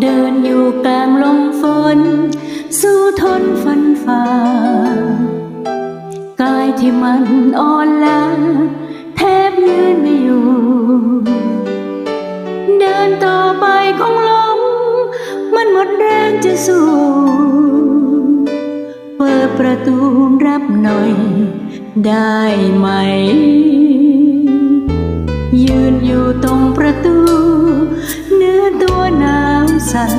เดินอยู่กลางลมฝน สู้ทนฝันฝ่ากายที่มันอ่อนล้าแทบยืนไม่อยู่ เดินต่อไปของลม มันหมดแรงจะสู้เปิดประตูรับหน่อย ได้ไหม ยืนอยู่ตรงประัน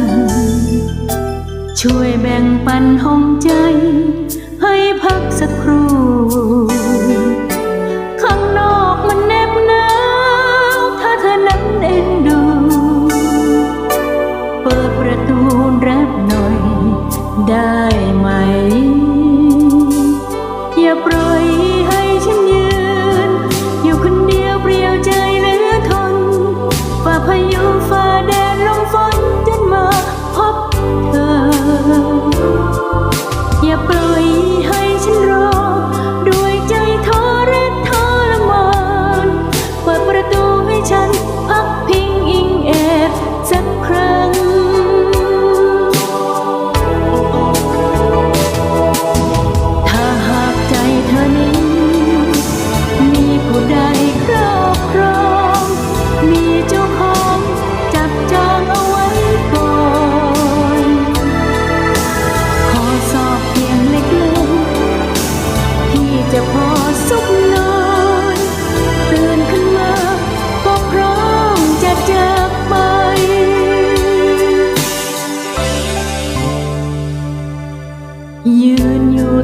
ช่วยแบ่งปันห้องใจ ให้พักสักครู่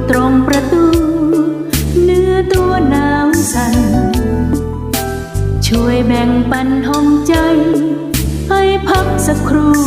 ตรงประตู เนื้อตัวหนาวสั่น ช่วยแบ่งปันห้องใจ ให้พักสักครู่